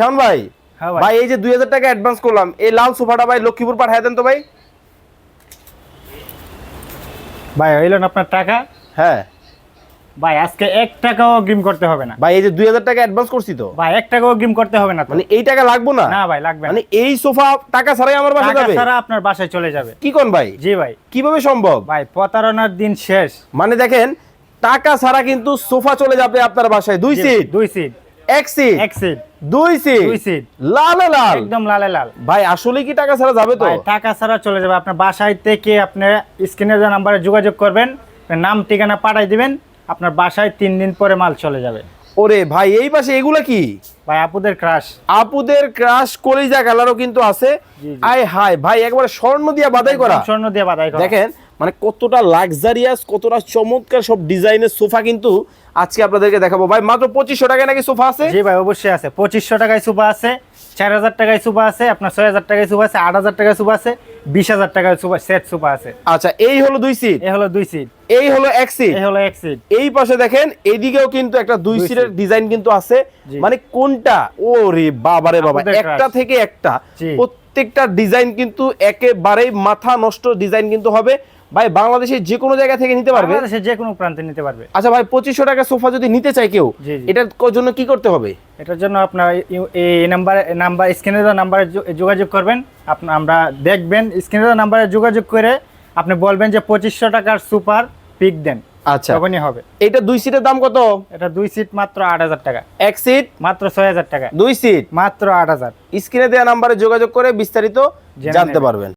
শাওন ভাই? হ্যাঁ ভাই। ভাই এই যে দুই হাজার টাকা অ্যাডভান্স করলাম এই লাল সোফাটা ভাই লক্ষ্মীপুর পাঠায় দেন তো ভাই। ভাই হইলেন আপনার টাকা? হ্যাঁ। ভাই আজকে এক টাকাও করতে হবে না। ভাই এই যে দুই হাজার টাকা অ্যাডভান্স করছি তো। ভাই এক টাকাও করতে হবে না মানে এই টাকা লাগবো না? না ভাই লাগবে মানে এই সোফা টাকা ছাড়াই আমার বাসায় যাবে? ছাড়া আপনার বাসায় চলে যাবে। কি কোন ভাই? জি ভাই। কীভাবে সম্ভব? ভাই প্রতারণার দিন শেষ। মানে দেখেন টাকা ছাড়া কিন্তু সোফা চলে যাবে আপনার বাসায়। দুই সিট দুই সিট এক সিট এক সিট দুই সিট দুই সিট লাল লাল। একদম লালে লাল। ভাই আসলে কি টাকা ছাড়া যাবে তো? টাকা ছাড়া চলে যাবে। আপনার বাসায় থেকে আপনি স্ক্রিনের যে নাম্বারে যোগাযোগ করবেন নাম ঠিকানা পাঠাই দিবেন আপনার বাসায় তিন দিন পরে মাল চলে যাবে। ওরে ভাই এই পাশে এগুলা কি? ভাই আপুদের ক্রাশ আপুদের ক্রাশ কলিজা কালারও কিন্তু আছে। আয় হায় ভাই একবার স্বর্ণ দিয়া বাদাই করা। স্বর্ণ দিয়ে বাধাই করা। দেখেন মানে কতটা লাক্সারিয়াস কতটা চমৎকার সব ডিজাইনের সোফা কিন্তু আজকে আপনাদেরকে দেখাবো। ভাই, মাত্র পঁচিশশো টাকায় নাকি সোফা আছে? জি ভাই, অবশ্যই আছে। পঁচিশশো টাকায় সোফা আছে, চার হাজার টাকায় সোফা আছে, আপনার ছয় হাজার টাকায় সোফা আছে, আট হাজার টাকায় সোফা আছে। বিশ হাজার সুপা সেট সুপা আছে। আচ্ছা এই হলো দুই সিট এ হলো দুই সিট এই হলো এক সিট এ হলো এক সিট এই পাশে দেখেন এইদিকেও কিন্তু একটা দুই সিটের ডিজাইন কিন্তু আছে। মানে কোনটা? বাবারে বাবা একটা থেকে একটা। প্রত্যেকটা ডিজাইন কিন্তু একেবারেই মাথা নষ্ট ডিজাইন কিন্তু হবে। ভাই বাংলাদেশের যে কোনো জায়গা থেকে নিতে পারবে। বাংলাদেশের যে কোনো প্রান্তে নিতে পারবে। আচ্ছা ভাই পঁচিশশো টাকা সোফা যদি নিতে চায় কেউ। এটার জন্য কি করতে হবে? এটার জন্য আপনার এই- নাম্বার নাম্বার স্ক্রিনে দেওয়া নাম্বারে যোগাযোগ করবেন। আপনার আমরা দেখবেন স্ক্রিনে দেওয়া নাম্বারে যোগাযোগ করে আপনি বলবেন যে পঁচিশশো টাকার সুপার পিক দেন। আচ্ছা। তখনই হবে। এটা দুই সিটের দাম কত? এটা দুই সিট মাত্র আট হাজার টাকা। এক সিট? মাত্র ছয় হাজার টাকা। দুই সিট? মাত্র আট হাজার। স্ক্রিনে দেওয়া নাম্বারে যোগাযোগ করে বিস্তারিত জেনে জানতে পারবেন।